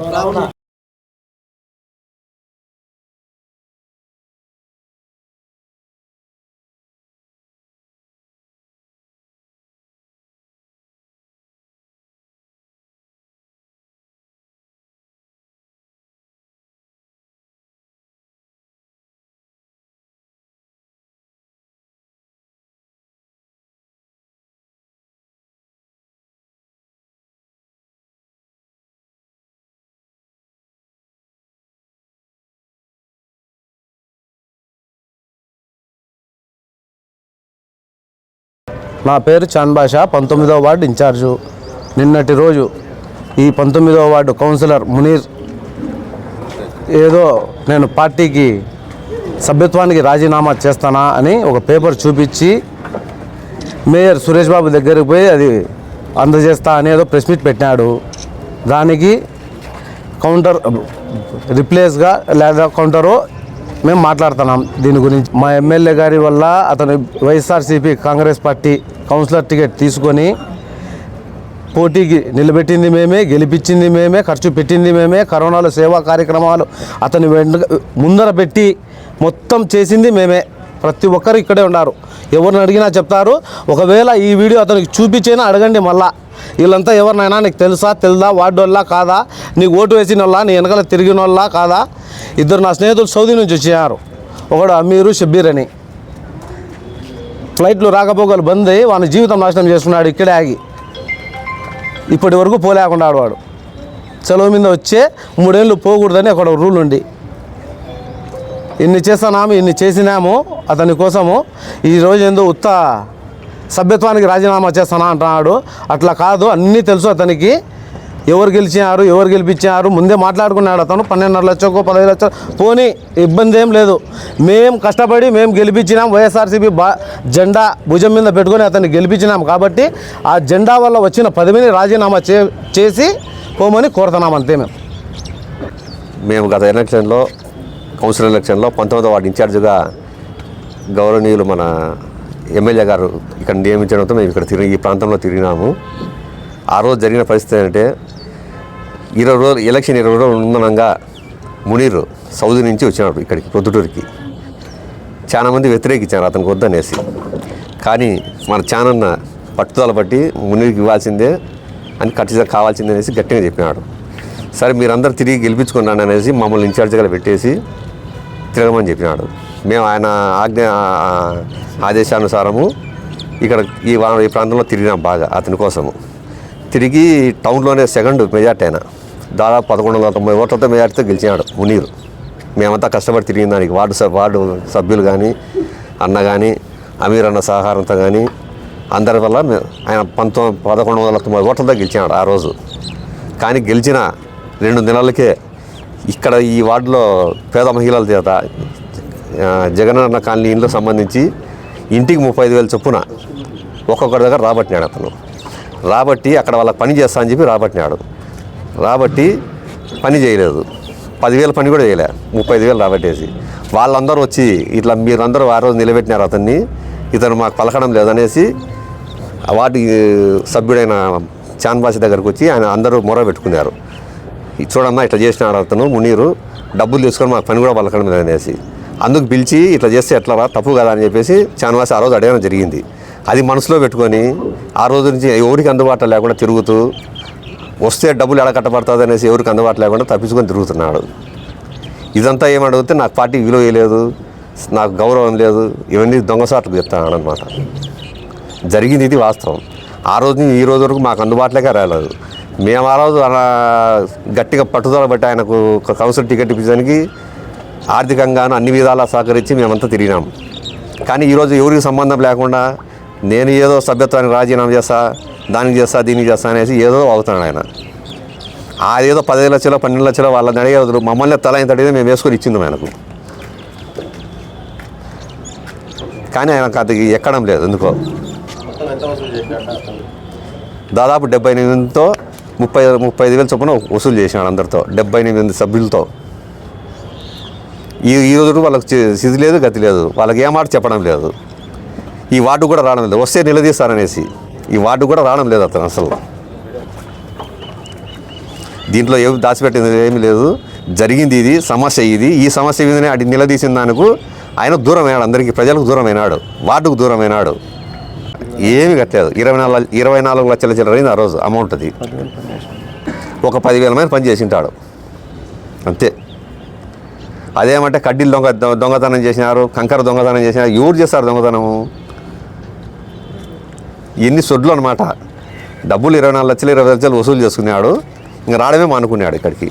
Pulau నా పేరు చాన్ బాషా పంతొమ్మిదవ వార్డు ఇన్ఛార్జు. నిన్నటి రోజు ఈ పంతొమ్మిదవ వార్డు కౌన్సిలర్ మునీర్ ఏదో నేను పార్టీకి సభ్యత్వానికి రాజీనామా చేస్తానా అని ఒక పేపర్ చూపించి మేయర్ సురేష్ బాబు దగ్గరికి పోయి అది అందజేస్తా అనేదో ప్రెస్ మీట్ పెట్టినాడు. దానికి కౌంటర్ రిప్లేస్గా లేదా కౌంటరు మేము మాట్లాడుతున్నాం. దీని గురించి మా ఎమ్మెల్యే గారి వల్ల అతను YSRCP Congress party councillor ticket తీసుకొని పోటీకి నిలబెట్టింది మేమే గెలిపించింది మేమే ఖర్చు పెట్టింది మేమే కరోనాలో సేవా కార్యక్రమాలు అతని వెంట ముందర పెట్టి మొత్తం చేసింది మేమే. ప్రతి ఒక్కరు ఇక్కడే ఉన్నారు. ఎవరిని అడిగినా చెప్తారు. ఒకవేళ ఈ వీడియో అతనికి చూపించైనా అడగండి మళ్ళా. వీళ్ళంతా ఎవరినైనా నీకు తెలుసా తెలుదా వార్డు కాదా? నీకు ఓటు వేసిన వాళ్ళ నీ వెనకాల తిరిగిన వాళ్ళ కాదా? ఇద్దరు నా స్నేహితులు సౌదీ నుంచి వచ్చినారు ఒకడు అమీరు షబ్బీర్ అని. ఫ్లైట్లు రాకపోకలు బంద్ అయ్యి వాని జీవితం నాశనం చేసుకున్నాడు ఇక్కడే ఆగి. ఇప్పటి వరకు పోలేకుండా ఆడవాడు. సెలవు మీద వచ్చే మూడేళ్ళు పోకూడదని అక్కడ రూల్ ఉంది. ఇన్ని చేస్తున్నాము ఇన్ని చేసినాము అతని కోసము ఈరోజు ఏందో ఉత్త సభ్యత్వానికి రాజీనామా చేస్తానా అంటున్నాడు. అట్లా కాదు అన్నీ తెలుసు అతనికి. ఎవరు గెలిచినారు ఎవరు గెలిపించారు ముందే మాట్లాడుకున్నాడు అతను. పన్నెండున్నర లక్షలకు పదహైదు లక్షలు పోనీ ఇబ్బంది ఏం లేదు. మేము కష్టపడి మేము గెలిపించినాం వైఎస్ఆర్సీపీ బా జెండా భుజం మీద పెట్టుకొని అతన్ని గెలిపించినాం కాబట్టి ఆ జెండా వల్ల వచ్చిన పదవిని రాజీనామా చే చేసి పోమని కోరుతున్నాం అంతే మేము. మేము గత ఎలక్షన్లో కౌన్సిల్ ఎలక్షన్లో పంతొమ్మిదవ వార్డు ఇన్ఛార్జిగా గౌరవనీయులు మన ఎమ్మెల్యే గారు ఇక్కడ నియమించడంతో మేము ఇక్కడ తిరిగి ఈ ప్రాంతంలో తిరిగినాము. ఆ రోజు జరిగిన పరిస్థితి ఏంటంటే ఇరవై రోజులు ఎలక్షన్ ఇరవై రోజులు ఉండనంగా మునీర్ సౌదీ నుంచి వచ్చినాడు ఇక్కడికి ప్రొద్దుటూరికి చాలా మంది వ్యతిరేకించారు అతనికి వద్దనేసి. కానీ మన ఛానన్న పట్టుదల బట్టి మునీర్కి ఇవ్వాల్సిందే అని ఖచ్చితంగా కావాల్సిందే అనేసి గట్టిగా చెప్పినాడు. సరే మీరందరూ తిరిగి గెలిపించుకున్నాను అనేసి మమ్మల్ని ఇన్ఛార్జ్గా పెట్టేసి తిరగమని చెప్పినాడు. మేము ఆయన ఆజ్ఞ ఆదేశానుసారము ఇక్కడ ఈ ఈ ప్రాంతంలో తిరిగినాం బాగా అతని కోసము. తిరిగి టౌన్లోనే సెకండ్ మెజార్టీ అయినా దాదాపు పదకొండు వందల తొంభై ఓట్లతో మెజార్టీతో గెలిచినాడు మునీరు. మేమంతా కష్టపడి తిరిగిన దానికి వార్డు సభ వార్డు సభ్యులు కానీ అన్న కానీ అమీర్ అన్న సహకారంతో కానీ అందరి వల్ల ఆయన పంతొమ్మిది పదకొండు వందల తొంభై ఓట్లతో గెలిచినాడు ఆ రోజు. కానీ గెలిచిన రెండు నెలలకే ఇక్కడ ఈ వార్డులో పేద మహిళల చేత జగన్ జగనన్న కాలనీ ఇండ్లకు సంబంధించి ఇంటికి ముప్పై ఐదు వేల చొప్పున ఒక్కొక్కరి దగ్గర రాబట్టినాడు అతను. రాబట్టి అక్కడ వాళ్ళకి పని చేస్తా అని చెప్పి రాబట్టినాడు రాబట్టి పని చేయలేదు. పదివేల పని కూడా చేయలే. ముప్పై ఐదు వేలు రాబట్టేసి. వాళ్ళందరూ వచ్చి ఇట్లా మీరందరూ ఆ రోజు నిలబెట్టినారు అతన్ని. ఇతను మాకు పలకడం లేదనేసి ఆ వార్డు సభ్యుడైన చాన్బాసి దగ్గరకు వచ్చి ఆయన అందరూ మొర పెట్టుకున్నారు. చూడమ్మా ఇట్లా చేసినాడు అతను మునీరు. డబ్బులు తీసుకొని మాకు పని కూడా పలకడం లేదనేసి. అందుకు పిలిచి ఇట్లా చేస్తే ఎట్లా తప్పు కదా అని చెప్పేసి చాన్వాసి ఆ రోజు అడగడం జరిగింది. అది మనసులో పెట్టుకొని ఆ రోజు నుంచి ఎవరికి అందుబాటులో లేకుండా తిరుగుతూ వస్తే డబ్బులు ఎలా కట్టబడుతుంది అనేసి ఎవరికి అందుబాటు లేకుండా తప్పించుకొని తిరుగుతున్నాడు. ఇదంతా ఏమడిగితే నాకు పార్టీ విలువ లేదు నాకు గౌరవం లేదు ఇవన్నీ దొంగసాట్లు చెప్తాను అనమాట జరిగింది ఇది వాస్తవం. ఆ రోజు ఈ రోజు వరకు మాకు అందుబాటులోకే రాలేదు. మేము ఆ రోజు అలా గట్టిగా పట్టుదల బట్టి ఆయనకు ఒక కౌన్సిల్ టికెట్ ఇప్పించడానికి ఆర్థికంగాను అన్ని విధాలా సహకరించి మేమంతా తిరిగినాం. కానీ ఈరోజు ఎవరికి సంబంధం లేకుండా నేను ఏదో సభ్యత్వానికి రాజీనామా చేస్తా దానికి చేస్తా దీనికి చేస్తా అనేసి ఏదో అవుతున్నాడు ఆయన. అదేదో పదిహేను లక్షలు పన్నెండు లక్షలు వాళ్ళని అడిగే వదులు మమ్మల్ని తల ఇంత అడిగితే మేము వేసుకొని ఇచ్చింది ఆయనకు. కానీ ఆయనకు అది ఎక్కడం లేదు ఎందుకో. దాదాపు డెబ్బై ఎనిమిదితో ముప్పై ముప్పై ఐదు వేల చొప్పున వసూలు చేసినాడు అందరితో డెబ్బై ఎనిమిది సభ్యులతో. ఈ ఈ రోజు వాళ్ళకి చి- లేదు గతి లేదు. వాళ్ళకి ఏమాట చెప్పడం లేదు. ఈ వార్డు కూడా రావడం లేదు. వస్తే నిలదీస్తారనేసి. ఈ వార్డు కూడా రావడం లేదు అతను అసలు. దీంట్లో ఏమి దాచిపెట్టింది ఏమీ లేదు. జరిగింది ఇది సమస్య ఇది. ఈ సమస్య మీదనే అటు నిలదీసిన దానికి ఆయన దూరమైనాడు. అందరికీ ప్రజలకు దూరమైనాడు. వార్డుకు దూరమైనాడు. ఏమి కట్టలేదు. ఇరవై నాలుగు ఇరవై నాలుగు లక్షల చిల్లరైంది ఆ రోజు అమౌంట్ అది. ఒక పదివేల మంది పని చేసింటాడు. అంతే. అదేమంటే కడ్డీలు దొంగ దొ- దొంగతనం చేసినారు కంకర దొంగతనం చేసినారు. ఎవరు చేస్తారు దొంగతనము? ఎన్ని సొడ్లు అనమాట డబ్బులు ఇరవై నాలుగు లక్షలు ఇరవై లక్షలు వసూలు చేసుకున్నాడు. ఇంకా రావడమే మానుకున్నాడు ఇక్కడికి.